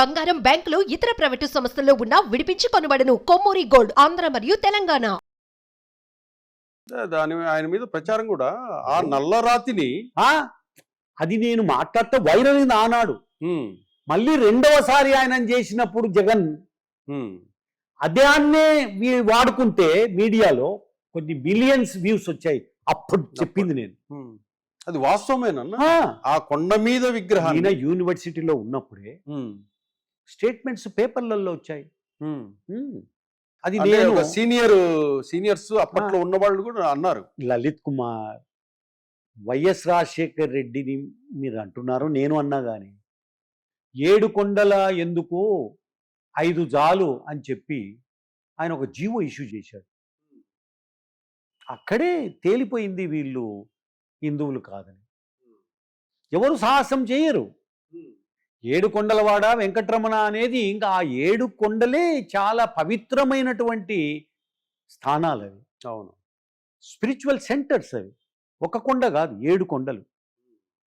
బంగారం బ్యాంకులు ఇతర ప్రైవేటు సంస్థల్లో ఉన్న విడిపించి కొనబడను. కొమ్మూరి గోల్డ్ ఆంధ్ర మరియు తెలంగాణ. దాని ఆయన మీద ప్రచారం కూడా. ఆ నల్లరాతిని ఆ అది నేను మాట్లాడితే వైరల్ అయింది ఆనాడు. ఉమ్, మళ్ళీ రెండవసారి ఆయన చేసినప్పుడు జగన్ ఉమ్, అదాన్నే వీ- వాడుకుంటే మీడియాలో కొన్ని మిలియన్స్ వ్యూస్ వచ్చాయి. అప్పుడు చెప్పింది నేను. ఉమ్. అది వాస్తవమేనన్న? ఆ, ఆ కొండ మీద ఈయన విగ్రహాన్ని యూనివర్సిటీలో ఉన్నప్పుడే ఉమ్, స్టేట్మెంట్స్ పేపర్లలో వచ్చాయి. అది నేను సీనియర్ సీనియర్స్ అప్పట్లో ఉన్న వాళ్ళు కూడా అన్నారు. లలిత్ కుమార్ వైఎస్ రాజశేఖర్ రెడ్డిని మీరు అంటున్నారు నేను అన్నా కానీ ఏడు కొండల ఎందుకు ఐదు జాలు అని చెప్పి ఆయన ఒక జీవో ఇష్యూ చేశాడు. అక్కడే తేలిపోయింది వీళ్ళు హిందువులు కాదని. ఎవరు సాహసం చేయరు. ఏడు కొండలవాడ వెంకటరమణ అనేది ఇంకా ఆ ఏడు కొండలే చాలా పవిత్రమైనటువంటి స్థానాలు అవి. అవును. స్పిరిచువల్ సెంటర్స్ అవి. ఒక కొండ కాదు ఏడు కొండలు.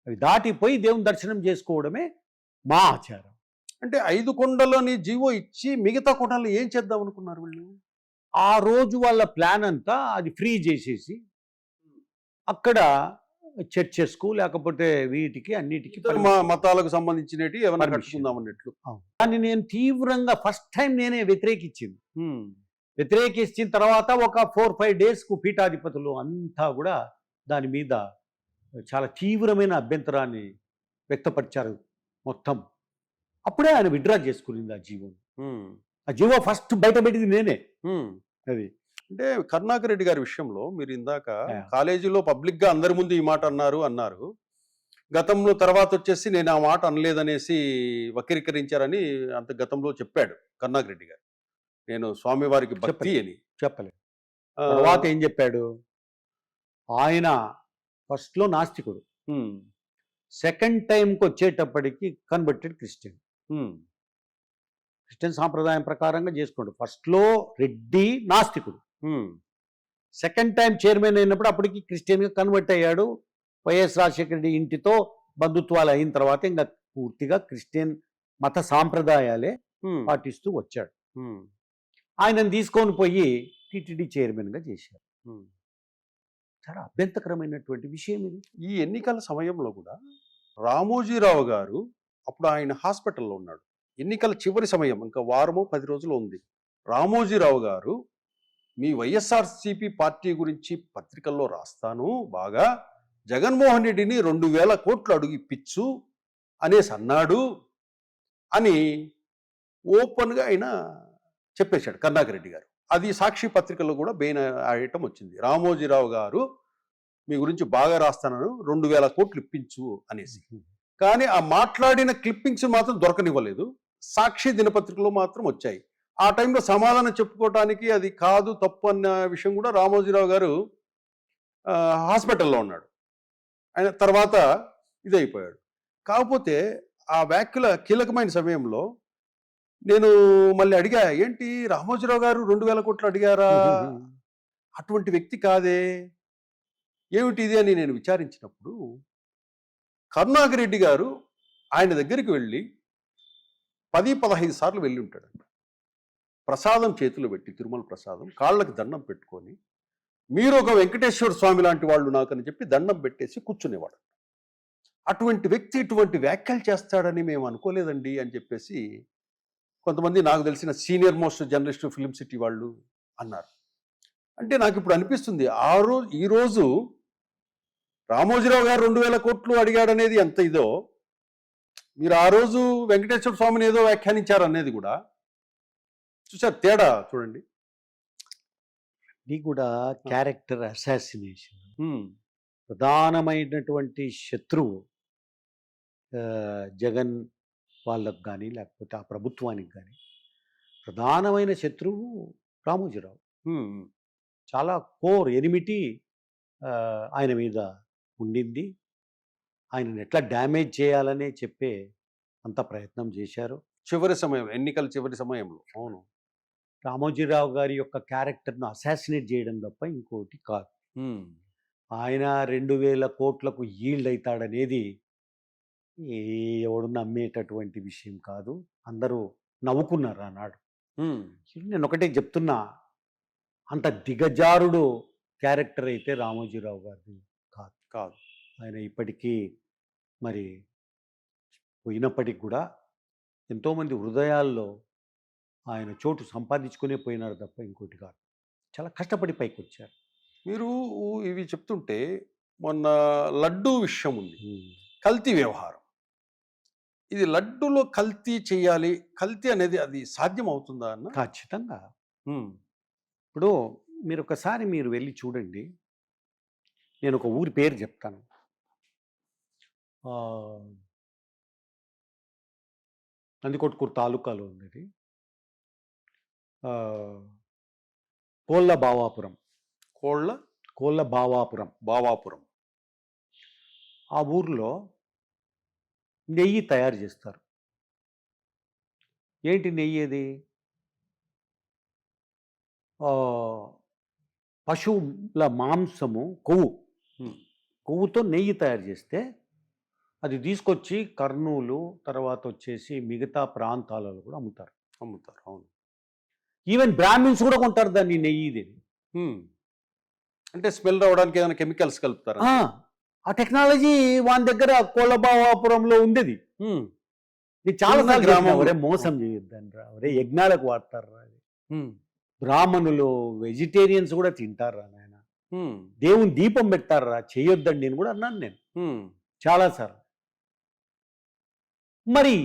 అవి దాటిపోయి దేవుని దర్శనం చేసుకోవడమే మా ఆచారం. అంటే ఐదు కొండలని జీవో ఇచ్చి మిగతా కొండలు ఏం చేద్దాం అనుకున్నారు వీళ్ళు? ఆ రోజు వాళ్ళ ప్లాన్ అంతా అది ఫ్రీ చేసేసి అక్కడ చర్చెస్కు లేకపోతే వీటికి అన్నిటికీ మ- మతాలకు సంబంధించినవి ఏమైనా. కట్టుకుందాం అన్నట్లు. దాన్ని నేను తీవ్రంగా ఫస్ట్ టైం నేనే వ్యతిరేకించింది. వ్యతిరేకించిన తర్వాత ఒక ఫోర్ ఫైవ్ డేస్కు పీఠాధిపతులు అంతా కూడా దాని మీద చాలా తీవ్రమైన అభ్యంతరాన్ని వ్యక్తపరిచారు మొత్తం. అప్పుడే ఆయన విడ్రా చేసుకునింది ఆ జీవోని. ఉమ్, ఆ జీవో ఫస్ట్ బయటపెట్టింది నేనే. అది. అంటే కరుణాకర్ రెడ్డి గారి విషయంలో మీరు ఇందాక. కాలేజీలో పబ్లిక్గా అందరి ముందు ఈ మాట అన్నారు అన్నారు. గతంలో తర్వాత వచ్చేసి నేను ఆ మాట అనలేదనేసి వక్రీకరించారని అంత గతంలో చెప్పాడు కరుణాకర్ రెడ్డి గారు. నేను స్వామివారికి భక్తి చెప్పలేదు. అని. చెప్పలేదు. తర్వాత ఏం చెప్పాడు? ఆయన ఫస్ట్లో నాస్తికుడు. సెకండ్ టైంకి వచ్చేటప్పటికి కన్వర్టెడ్ క్రిస్టియన్. క్రిస్టియన్ సాంప్రదాయం ప్రకారంగా చేసుకోండి ఫస్ట్లో రెడ్డి నాస్తికుడు. సెకండ్ టైం చైర్మన్ అయినప్పుడు అప్పటికి క్రిస్టియన్గా కన్వర్ట్ అయ్యాడు. వైఎస్ రాజశేఖర రెడ్డి ఇంటితో బంధుత్వాలు అయిన తర్వాత ఇంకా పూర్తిగా క్రిస్టియన్ మత సాంప్రదాయాలే పాటిస్తూ వచ్చాడు. ఆయనను తీసుకొని పోయి టీటీడీ చైర్మన్గా చేశారు. చాలా అభ్యంతకరమైనటువంటి విషయం ఇది. ఈ ఎన్నికల సమయంలో కూడా రామోజీరావు గారు అప్పుడు ఆయన హాస్పిటల్లో ఉన్నాడు. ఎన్నికల చివరి సమయం ఇంకా వారము పది రోజులు ఉంది. రామోజీరావు గారు మీ వైఎస్ఆర్సిపి పార్టీ గురించి పత్రికల్లో రాస్తాను. బాగా జగన్మోహన్ రెడ్డిని రెండు వేల కోట్లు అడుగు ఇప్పించు అనేసి అన్నాడు అని ఓపెన్గా ఆయన చెప్పేశాడు కరుణాకర్ రెడ్డి గారు. అది సాక్షి పత్రికలో కూడా బెయిన్ ఆడటం వచ్చింది. రామోజీరావు గారు మీ గురించి బాగా రాస్తానను రెండు వేల కోట్లు ఇప్పించు అనేసి. కానీ ఆ మాట్లాడిన క్లిప్పింగ్స్ మాత్రం దొరకనివ్వలేదు. సాక్షి దినపత్రికలో మాత్రం వచ్చాయి. ఆ టైంలో సమాధానం చెప్పుకోవటానికి అది కాదు తప్పు అన్న విషయం కూడా రామోజీరావు గారు హాస్పిటల్లో ఉన్నాడు. ఆయన తర్వాత ఇదైపోయాడు. కాకపోతే ఆ వ్యాఖ్యల కీలకమైన సమయంలో నేను మళ్ళీ అడిగా ఏంటి రామోజీరావు గారు రెండు వేల కోట్లు అడిగారా? అటువంటి వ్యక్తి కాదే. ఏమిటి ఇది అని నేను విచారించినప్పుడు కరుణాకర్ రెడ్డి గారు ఆయన దగ్గరికి వెళ్ళి పది పదహైదు సార్లు వెళ్ళి ఉంటాడంట. ప్రసాదం చేతిలో పెట్టి తిరుమల ప్రసాదం కాళ్ళకి దండం పెట్టుకొని మీరు ఒక వెంకటేశ్వర స్వామి లాంటి వాళ్ళు నాకని చెప్పి దండం పెట్టేసి కూర్చునేవాడు. అటువంటి వ్యక్తి ఇటువంటి వ్యాఖ్యలు చేస్తాడని మేము అనుకోలేదండి అని చెప్పేసి కొంతమంది నాకు తెలిసిన senior most journalist film city వాళ్ళు అన్నారు. అంటే నాకు ఇప్పుడు అనిపిస్తుంది ఆ రోజు ఈరోజు రామోజీరావు గారు రెండు వేల కోట్లు అడిగాడనేది ఎంత ఇదో మీరు ఆ రోజు వెంకటేశ్వర స్వామిని ఏదో వ్యాఖ్యానించారు అనేది కూడా చూసారు తేడా చూడండి. ఇది కూడా క్యారెక్టర్ అసాసినేషన్. ప్రధానమైనటువంటి శత్రువు జగన్ వాళ్ళకు కానీ లేకపోతే ఆ ప్రభుత్వానికి కానీ ప్రధానమైన శత్రువు రామోజీరావు. చాలా కోర్ ఎనిమిటి ఆయన మీద ఉండింది. ఆయనను ఎట్లా డ్యామేజ్ చేయాలనే చెప్పే అంత ప్రయత్నం చేశారు. చివరి సమయం ఎన్నికల చివరి సమయంలో. అవును. రామోజీరావు గారి యొక్క క్యారెక్టర్ను అసాసినేట్ చేయడం తప్ప ఇంకోటి కాదు. ఆయన రెండు వేల కోట్లకు ఈల్డ్ అవుతాడనేది ఎవడు నమ్మేటటువంటి విషయం కాదు. అందరూ నవ్వుకున్నారు ఆనాడు. నేను ఒకటే చెప్తున్నా అంత దిగజారుడు క్యారెక్టర్ అయితే రామోజీరావు గారిది కాదు. కాదు. ఆయన ఇప్పటికీ మరి పోయినప్పటికి కూడా ఎంతోమంది హృదయాల్లో ఆయన చోటు సంపాదించుకునే పోయినారు తప్ప ఇంకోటి కాదు. చాలా కష్టపడి పైకి వచ్చారు మీరు ఇవి చెప్తుంటే మొన్న లడ్డూ విషయం ఉంది. కల్తీ వ్యవహారం. ఇది లడ్డూలో కల్తీ చేయాలి కల్తీ అనేది అది సాధ్యం అవుతుందా అన్న? ఖచ్చితంగా. ఇప్పుడు మీరు ఒకసారి మీరు వెళ్ళి చూడండి. నేను ఒక ఊరి పేరు చెప్తాను. నందికొట్కూరు తాలూకాలో ఉంది కోళ్ళ బావాపురం కోళ్ళ? కోళ్ళ బావాపురం. బావాపురం ఆ ఊర్లో నెయ్యి తయారు చేస్తారు. ఏంటి నెయ్యి అది? పశువుల మాంసము కొవ్వు. కొవ్వుతో నెయ్యి తయారు చేస్తే అది తీసుకొచ్చి కర్నూలు తర్వాత వచ్చేసి మిగతా ప్రాంతాలలో కూడా అమ్ముతారు. అమ్ముతారు అవును. ఈవెన్ బ్రాహ్మిన్స్ కూడా కొంటారు దాన్ని నెయ్యి ఇది. అంటే స్మెల్ రావడానికి ఏదైనా కెమికల్స్ కలుపుతారా? ఆ, టెక్నాలజీ వాని దగ్గర ఉమ్, ఇది చాలా గ్రామం. ఒరే మోసం చేయొద్దని రా ఒరే యజ్ఞాలకు వాడతారు రా అది. బ్రాహ్మణులు వెజిటేరియన్స్ కూడా తింటారు రా నాయన. దేవుని దీపం పెడతారు రా చేయొద్దని నేను కూడా అన్నాను నేను. ఉమ్, చాలాసార్లు మరి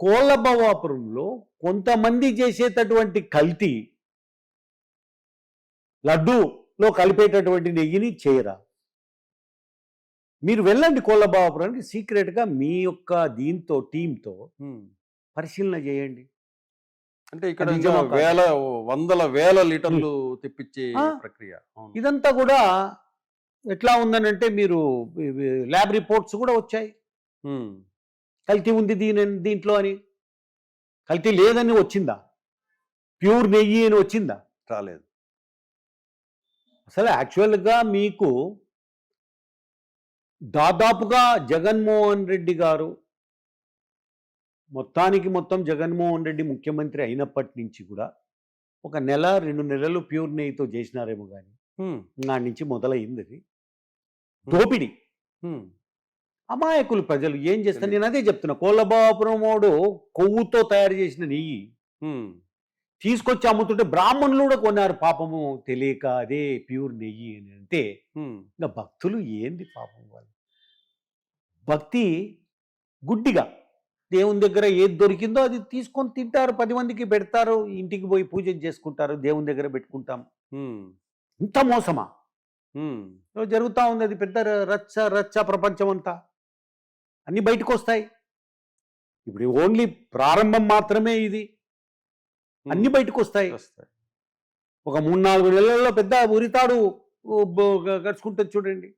కోళ్ళబవాపురంలో కొంతమంది చేసేటటువంటి కల్తీ లడ్డూలో కలిపేటటువంటి నెయ్యిని చేయరా మీరు వెళ్ళండి కోళ్ళబాపురానికి సీక్రెట్గా మీ యొక్క దీంతో టీంతో. పరిశీలన చేయండి అంటే ఇక్కడ? వేల వందల వేల లీటర్లు తెప్పించే. ప్రక్రియ. ఇదంతా కూడా ఎట్లా ఉందనంటే మీరు ల్యాబ్ రిపోర్ట్స్ కూడా వచ్చాయి కల్తీ ఉంది దీని దీంట్లో అని? కల్తీ లేదని వచ్చిందా? ప్యూర్ నెయ్యి అని వచ్చిందా? రాలేదు. అసలు యాక్చువల్గా మీకు దాదాపుగా జగన్మోహన్ రెడ్డి గారు మొత్తానికి మొత్తం జగన్మోహన్ రెడ్డి ముఖ్యమంత్రి అయినప్పటి నుంచి కూడా ఒక నెల రెండు నెలలు ప్యూర్ నెయ్యితో చేసినారేమో కానీ నాటి నుంచి మొదలైంది అది. దోపిడి. అమాయకులు ప్రజలు ఏం చేస్తారు? నేను అదే చెప్తున్నా. కోళ్ళబాపురమోడు కొవ్వుతో తయారు చేసిన నెయ్యి తీసుకొచ్చి అమ్ముతుంటే బ్రాహ్మణులు కూడా కొన్నారు. పాపము తెలియక అదే ప్యూర్ నెయ్యి అని అంటే ఇంకా భక్తులు ఏంది పాపం వాళ్ళు? భక్తి గుడ్డిగా. దేవుని దగ్గర ఏది దొరికిందో అది తీసుకొని తింటారు. పది మందికి పెడతారు. ఇంటికి పోయి పూజ చేసుకుంటారు. దేవుని దగ్గర పెట్టుకుంటాం. ఇంత మోసమా? జరుగుతూ ఉంది. అది పెద్ద రచ్చ రచ్చ ప్రపంచం అంతా అన్నీ బయటకు వస్తాయి ఇప్పుడు ఓన్లీ ప్రారంభం మాత్రమే ఇది. అన్ని బయటకు వస్తాయి వస్తాయి. ఒక మూడు నాలుగు నెలల్లో పెద్ద ఉరితాడు గడుచుకుంటుంది చూడండి.